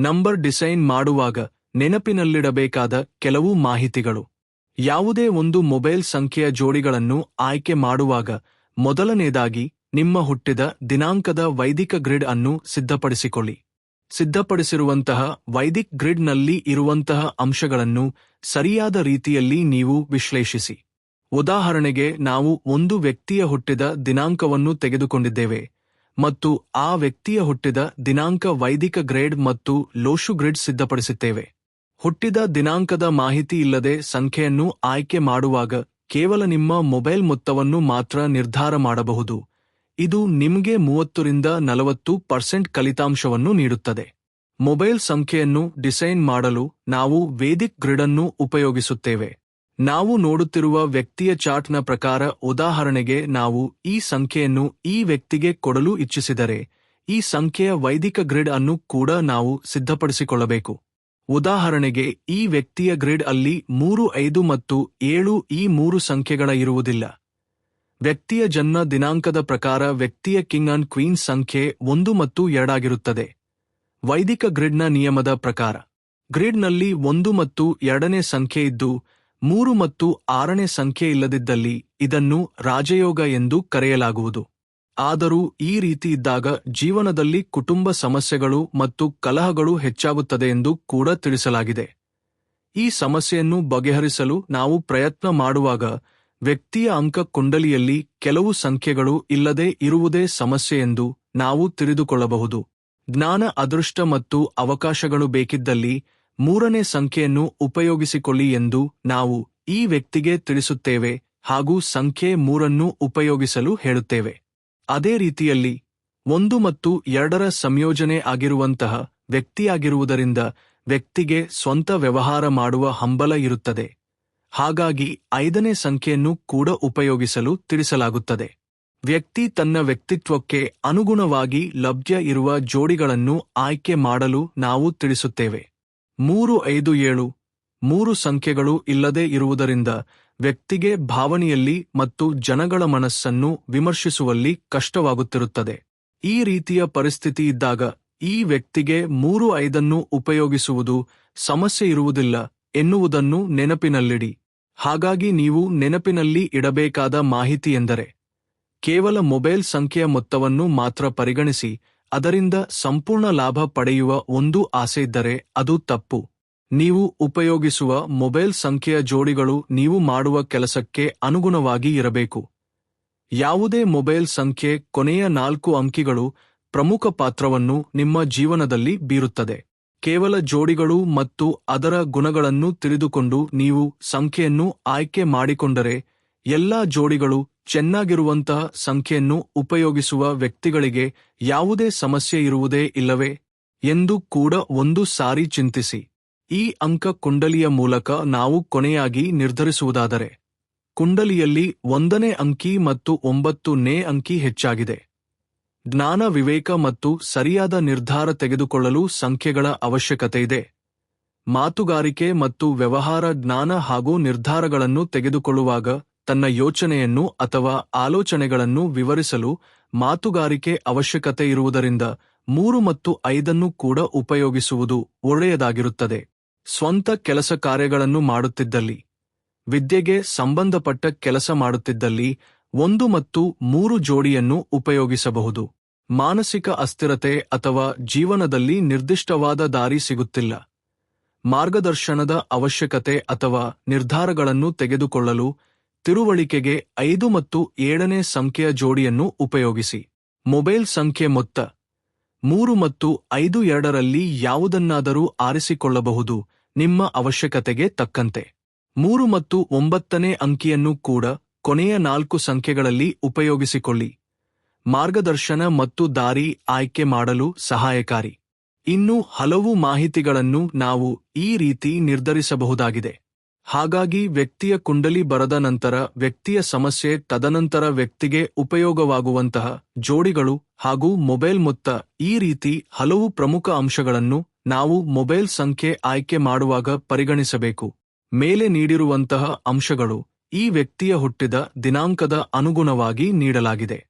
Number design ಮಾಡುವಾಗ ನೆನಪಿನಲ್ಲಿಡಬೇಕಾದ ಕೆಲವು ಮಾಹಿತಿಗಳು. ಯಾವುದೇ ಒಂದು ಮೊಬೈಲ್ ಸಂಖ್ಯೆಯ ಜೋಡಿಗಳನ್ನು ಆಯ್ಕೆ ಮಾಡುವಾಗ ಮೊದಲನೇದಾಗಿ ನಿಮ್ಮ ಹುಟ್ಟಿದ ದಿನಾಂಕದ ವೈದಿಕ ಗ್ರಿಡ್ ಅನ್ನು ಸಿದ್ಧಪಡಿಸಿಕೊಳ್ಳಿ. ಸಿದ್ಧಪಡಿಸಿರುವಂತಹ ವೈದಿಕ್ ಗ್ರಿಡ್ನಲ್ಲಿ ಇರುವಂತಹ ಅಂಶಗಳನ್ನು ಸರಿಯಾದ ರೀತಿಯಲ್ಲಿ ನೀವು ವಿಶ್ಲೇಷಿಸಿ. ಉದಾಹರಣೆಗೆ ನಾವು ಒಂದು ವ್ಯಕ್ತಿಯ ಹುಟ್ಟಿದ ದಿನಾಂಕವನ್ನು ತೆಗೆದುಕೊಂಡಿದ್ದೇವೆ. ಮತ್ತು ಆ ವ್ಯಕ್ತಿಯ ಹುಟ್ಟಿದ ದಿನಾಂಕ ವೈದಿಕ ಗ್ರೇಡ್ ಮತ್ತು ಲೋಶು ಗ್ರಿಡ್ ಸಿದ್ಧಪಡಿಸುತ್ತೇವೆ. ಹುಟ್ಟಿದ ದಿನಾಂಕದ ಮಾಹಿತಿ ಇಲ್ಲದೆ ಸಂಖ್ಯೆಯನ್ನು ಆಯ್ಕೆ ಮಾಡುವಾಗ ಕೇವಲ ನಿಮ್ಮ ಮೊಬೈಲ್ ಮೊತ್ತವನ್ನು ಮಾತ್ರ ನಿರ್ಧಾರ ಮಾಡಬಹುದು. ಇದು ನಿಮಗೆ ಮೂವತ್ತರಿಂದ ನಲವತ್ತು ಪರ್ಸೆಂಟ್ ಫಲಿತಾಂಶವನ್ನು ನೀಡುತ್ತದೆ. ಮೊಬೈಲ್ ಸಂಖ್ಯೆಯನ್ನು ಡಿಸೈನ್ ಮಾಡಲು ನಾವು ವೇದಿಕ್ ಗ್ರಿಡ್ ಅನ್ನು ಉಪಯೋಗಿಸುತ್ತೇವೆ. ನಾವು ನೋಡುತ್ತಿರುವ ವ್ಯಕ್ತಿಯ ಚಾರ್ಟ್ನ ಪ್ರಕಾರ ಉದಾಹರಣೆಗೆ ನಾವು ಈ ಸಂಖ್ಯೆಯನ್ನು ಈ ವ್ಯಕ್ತಿಗೆ ಕೊಡಲು ಇಚ್ಛಿಸಿದರೆ, ಈ ಸಂಖ್ಯೆಯ ವೈದಿಕ ಗ್ರಿಡ್ ಅನ್ನು ಕೂಡ ನಾವು ಸಿದ್ಧಪಡಿಸಿಕೊಳ್ಳಬೇಕು. ಉದಾಹರಣೆಗೆ ಈ ವ್ಯಕ್ತಿಯ ಗ್ರಿಡ್ ಅಲ್ಲಿ ಮೂರು, ಐದು ಮತ್ತು ಏಳು ಈ ಮೂರು ಸಂಖ್ಯೆಗಳ ಇರುವುದಿಲ್ಲ. ವ್ಯಕ್ತಿಯ ಜನ್ಮ ದಿನಾಂಕದ ಪ್ರಕಾರ ವ್ಯಕ್ತಿಯ ಕಿಂಗ್ ಅಂಡ್ ಕ್ವೀನ್ ಸಂಖ್ಯೆ ಒಂದು ಮತ್ತು ಎರಡಾಗಿರುತ್ತದೆ. ವೈದಿಕ ಗ್ರಿಡ್ನ ನಿಯಮದ ಪ್ರಕಾರ. ಗ್ರಿಡ್ನಲ್ಲಿ ಒಂದು ಮತ್ತು ಎರಡನೇ ಸಂಖ್ಯೆ ಇದ್ದು ಮೂರು ಮತ್ತು ಆರನೇ ಸಂಖ್ಯೆ ಇಲ್ಲದಿದ್ದಲ್ಲಿ ಇದನ್ನು ರಾಜಯೋಗ ಎಂದು ಕರೆಯಲಾಗುವುದು. ಆದರೂ ಈ ರೀತಿ ಇದ್ದಾಗ ಜೀವನದಲ್ಲಿ ಕುಟುಂಬ ಸಮಸ್ಯೆಗಳು ಮತ್ತು ಕಲಹಗಳು ಹೆಚ್ಚಾಗುತ್ತದೆ ಎಂದು ಕೂಡ ತಿಳಿಸಲಾಗಿದೆ. ಈ ಸಮಸ್ಯೆಯನ್ನು ಬಗೆಹರಿಸಲು ನಾವು ಪ್ರಯತ್ನ ಮಾಡುವಾಗ ವ್ಯಕ್ತಿಯ ಅಂಕ ಕುಂಡಲಿಯಲ್ಲಿ ಕೆಲವು ಸಂಖ್ಯೆಗಳು ಇಲ್ಲದೆ ಇರುವುದೇ ಸಮಸ್ಯೆ ಎಂದು ನಾವು ತಿಳಿದುಕೊಳ್ಳಬಹುದು. ಜ್ಞಾನ, ಅದೃಷ್ಟ ಮತ್ತು ಅವಕಾಶಗಳು ಬೇಕಿದ್ದಲ್ಲಿ ಮೂರನೇ ಸಂಖ್ಯೆಯನ್ನು ಉಪಯೋಗಿಸಿಕೊಳ್ಳಿ ಎಂದು ನಾವು ಈ ವ್ಯಕ್ತಿಗೆ ತಿಳಿಸುತ್ತೇವೆ ಹಾಗೂ ಸಂಖ್ಯೆ ಮೂರನ್ನು ಉಪಯೋಗಿಸಲು ಹೇಳುತ್ತೇವೆ. ಅದೇ ರೀತಿಯಲ್ಲಿ ಒಂದು ಮತ್ತು ಎರಡರ ಸಂಯೋಜನೆ ಆಗಿರುವಂತಹ ವ್ಯಕ್ತಿಯಾಗಿರುವುದರಿಂದ ವ್ಯಕ್ತಿಗೆ ಸ್ವಂತ ವ್ಯವಹಾರ ಮಾಡುವ ಹಂಬಲ ಇರುತ್ತದೆ. ಹಾಗಾಗಿ ಐದನೇ ಸಂಖ್ಯೆಯನ್ನು ಕೂಡ ಉಪಯೋಗಿಸಲು ತಿಳಿಸಲಾಗುತ್ತದೆ. ವ್ಯಕ್ತಿ ತನ್ನ ವ್ಯಕ್ತಿತ್ವಕ್ಕೆ ಅನುಗುಣವಾಗಿ ಲಭ್ಯ ಇರುವ ಜೋಡಿಗಳನ್ನು ಆಯ್ಕೆ ಮಾಡಲು ನಾವು ತಿಳಿಸುತ್ತೇವೆ. ಮೂರು ಐದು ಏಳು, ಮೂರು ಸಂಖ್ಯೆಗಳು ಇಲ್ಲದೆ ಇರುವುದರಿಂದ ವ್ಯಕ್ತಿಗೆ ಭಾವನೆಯಲ್ಲಿ ಮತ್ತು ಜನಗಳ ಮನಸ್ಸನ್ನು ವಿಮರ್ಶಿಸುವಲ್ಲಿ ಕಷ್ಟವಾಗುತ್ತಿರುತ್ತದೆ. ಈ ರೀತಿಯ ಪರಿಸ್ಥಿತಿ ಇದ್ದಾಗ ಈ ವ್ಯಕ್ತಿಗೆ ಮೂರು ಐದನ್ನು ಉಪಯೋಗಿಸುವುದು ಸಮಸ್ಯೆ ಇರುವುದಿಲ್ಲ ಎನ್ನುವುದನ್ನು ನೆನಪಿನಲ್ಲಿಡಿ. ಹಾಗಾಗಿ ನೀವು ನೆನಪಿನಲ್ಲಿ ಇಡಬೇಕಾದ ಮಾಹಿತಿ ಎಂದರೆ, ಕೇವಲ ಮೊಬೈಲ್ ಸಂಖ್ಯೆಯ ಮೊತ್ತವನ್ನು ಮಾತ್ರ ಪರಿಗಣಿಸಿ ಅದರಿಂದ ಸಂಪೂರ್ಣ ಲಾಭ ಪಡೆಯುವ ಒಂದು ಆಸೆ ಇದ್ದರೆ ಅದು ತಪ್ಪು. ನೀವು ಉಪಯೋಗಿಸುವ ಮೊಬೈಲ್ ಸಂಖ್ಯೆಯ ಜೋಡಿಗಳು ನೀವು ಮಾಡುವ ಕೆಲಸಕ್ಕೆ ಅನುಗುಣವಾಗಿ ಇರಬೇಕು. ಯಾವುದೇ ಮೊಬೈಲ್ ಸಂಖ್ಯೆ ಕೊನೆಯ ನಾಲ್ಕು ಅಂಕಿಗಳು ಪ್ರಮುಖ ಪಾತ್ರವನ್ನು ನಿಮ್ಮ ಜೀವನದಲ್ಲಿ ಬೀರುತ್ತದೆ. ಕೇವಲ ಜೋಡಿಗಳು ಮತ್ತು ಅದರ ಗುಣಗಳನ್ನು ತಿಳಿದುಕೊಂಡು ನೀವು ಸಂಖ್ಯೆಯನ್ನು ಆಯ್ಕೆ ಮಾಡಿಕೊಂಡರೆ ಎಲ್ಲಾ ಜೋಡಿಗಳು ಚೆನ್ನಾಗಿರುವಂತಹ ಸಂಖ್ಯೆಯನ್ನು ಉಪಯೋಗಿಸುವ ವ್ಯಕ್ತಿಗಳಿಗೆ ಯಾವುದೇ ಸಮಸ್ಯೆ ಇರುವುದೇ ಇಲ್ಲವೇ ಎಂದು ಕೂಡ ಒಂದು ಸಾರಿ ಚಿಂತಿಸಿ. ಈ ಅಂಕ ಕುಂಡಲಿಯ ಮೂಲಕ ನಾವು ಕೊನೆಯಾಗಿ ನಿರ್ಧರಿಸುವುದಾದರೆ, ಕುಂಡಲಿಯಲ್ಲಿ ಒಂದನೇ ಅಂಕಿ ಮತ್ತು ಒಂಬತ್ತು ನೇ ಅಂಕಿ ಹೆಚ್ಚಾಗಿದೆ. ಜ್ಞಾನ ವಿವೇಕ ಮತ್ತು ಸರಿಯಾದ ನಿರ್ಧಾರ ತೆಗೆದುಕೊಳ್ಳಲು ಸಂಖ್ಯೆಗಳ ಅವಶ್ಯಕತೆಯಿದೆ ಮಾತುಗಾರಿಕೆ ಮತ್ತು ವ್ಯವಹಾರ ಜ್ಞಾನ ಹಾಗೂ ನಿರ್ಧಾರಗಳನ್ನು ತೆಗೆದುಕೊಳ್ಳುವಾಗ ತನ್ನ ಯೋಚನೆಯನ್ನು ಅಥವಾ ಆಲೋಚನೆಗಳನ್ನು ವಿವರಿಸಲು ಮಾತುಗಾರಿಕೆ ಅವಶ್ಯಕತೆ ಇರುವುದರಿಂದ ಮೂರು ಮತ್ತು ಐದನ್ನು ಕೂಡ ಉಪಯೋಗಿಸುವುದು ಒಳ್ಳೆಯದಾಗಿರುತ್ತದೆ. ಸ್ವಂತ ಕೆಲಸ ಕಾರ್ಯಗಳನ್ನು ಮಾಡುತ್ತಿದ್ದಲ್ಲಿ, ವಿದ್ಯೆಗೆ ಸಂಬಂಧಪಟ್ಟ ಕೆಲಸ ಮಾಡುತ್ತಿದ್ದಲ್ಲಿ ಒಂದು ಮತ್ತು ಮೂರು ಜೋಡಿಯನ್ನು ಉಪಯೋಗಿಸಬಹುದು. ಮಾನಸಿಕ ಅಸ್ಥಿರತೆ ಅಥವಾ ಜೀವನದಲ್ಲಿ ನಿರ್ದಿಷ್ಟವಾದ ದಾರಿ ಸಿಗುತ್ತಿಲ್ಲ. ಮಾರ್ಗದರ್ಶನದ ಅವಶ್ಯಕತೆ ಅಥವಾ ನಿರ್ಧಾರಗಳನ್ನು ತೆಗೆದುಕೊಳ್ಳಲು ತಿಳುವಳಿಕೆಗೆ ಐದು ಮತ್ತು ಏಳನೇ ಸಂಖ್ಯೆಯ ಜೋಡಿಯನ್ನು ಉಪಯೋಗಿಸಿ. ಮೊಬೈಲ್ ಸಂಖ್ಯೆ ಮೊತ್ತ. ಮೂರು ಮತ್ತು ಐದು ಎರಡರಲ್ಲಿ ಯಾವುದನ್ನಾದರೂ ಆರಿಸಿಕೊಳ್ಳಬಹುದು. ನಿಮ್ಮ ಅವಶ್ಯಕತೆಗೆ ತಕ್ಕಂತೆ. ಮೂರು ಮತ್ತು ಒಂಬತ್ತನೇ ಅಂಕಿಯನ್ನು ಕೂಡ ಕೊನೆಯ ನಾಲ್ಕು ಸಂಖ್ಯೆಗಳಲ್ಲಿ ಉಪಯೋಗಿಸಿಕೊಳ್ಳಿ. ಮಾರ್ಗದರ್ಶನ ಮತ್ತು ದಾರಿ ಆಯ್ಕೆ ಮಾಡಲು ಸಹಾಯಕಾರಿ. ಇನ್ನೂ ಹಲವು ಮಾಹಿತಿಗಳನ್ನು ನಾವು ಈ ರೀತಿ ನಿರ್ಧರಿಸಬಹುದಾಗಿದೆ. ಹಾಗಾಗಿ ವ್ಯಕ್ತಿಯ ಕುಂಡಲಿ ಬರದ ನಂತರ ವ್ಯಕ್ತಿಯ ಸಮಸ್ಯೆ ತದನಂತರ ವ್ಯಕ್ತಿಗೆ ಉಪಯೋಗವಾಗುವಂತಹ ಜೋಡಿಗಳು ಹಾಗೂ ಮೊಬೈಲ್ ಮೊತ್ತ ಈ ರೀತಿ ಹಲವು ಪ್ರಮುಖ ಅಂಶಗಳನ್ನು ನಾವು ಮೊಬೈಲ್ ಸಂಖ್ಯೆ ಆಯ್ಕೆ ಮಾಡುವಾಗ ಪರಿಗಣಿಸಬೇಕು. ಮೇಲೆ ನೀಡಿರುವಂತಹ ಅಂಶಗಳು ಈ ವ್ಯಕ್ತಿಯ ಹುಟ್ಟಿದ ದಿನಾಂಕದ ಅನುಗುಣವಾಗಿ ನೀಡಲಾಗಿದೆ.